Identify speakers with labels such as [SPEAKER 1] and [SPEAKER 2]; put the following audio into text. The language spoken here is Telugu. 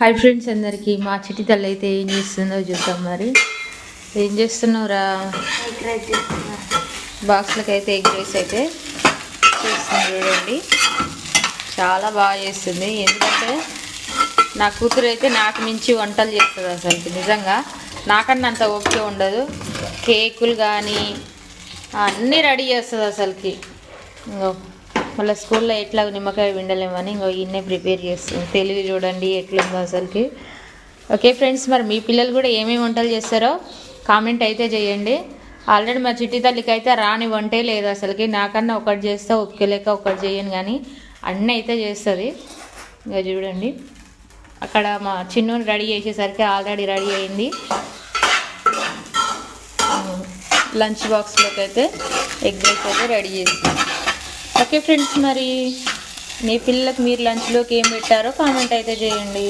[SPEAKER 1] హాయ్ ఫ్రెండ్స్ అందరికీ మా చిటి తల్లి అయితే ఏం చేస్తుందో చూద్దాం మరి. ఏం చేస్తున్నావురా? బాక్స్లకి అయితే ఎగ్ రైస్ అయితే చేస్తుంది చూడండి. చాలా బాగా చేస్తుంది. ఎందుకంటే నా కూతురు అయితే నాకు మించి వంటలు చేస్తుంది అసలు. నిజంగా నాకన్నా అంత ఓపిక ఉండదు. కేకులు కానీ అన్నీ రెడీ చేస్తుంది అసలుకి. మళ్ళీ స్కూల్లో ఎట్లా నిమ్మకాయ విండలేమని ఇంకో ఇన్నే ప్రిపేర్ చేస్తుంది తెలివి చూడండి ఎట్లుందో అసలుకి. ఓకే ఫ్రెండ్స్ మరి మీ పిల్లలు కూడా ఏమేమి వంటలు చేస్తారో కామెంట్ అయితే చేయండి. ఆల్రెడీ మా చిట్టి తల్లికి అయితే రాని వంటే లేదు అసలుకి. నాకన్నా ఒకటి చేస్తా ఒప్పుకోలేక ఒకటి చేయను కానీ అన్నీ అయితే చేస్తుంది. ఇంకా చూడండి. అక్కడ మా చిన్నోని రెడీ చేసేసరికి ఆల్రెడీ రెడీ అయింది. లంచ్ బాక్స్లోకి అయితే ఎగ్ రైస్ అయితే రెడీ చేసింది ఓకే ఫ్రెండ్స్ మరి మీ పిల్లలకు మీరు లంచ్లోకి ఏం పెట్టారో కామెంట్ అయితే చేయండి.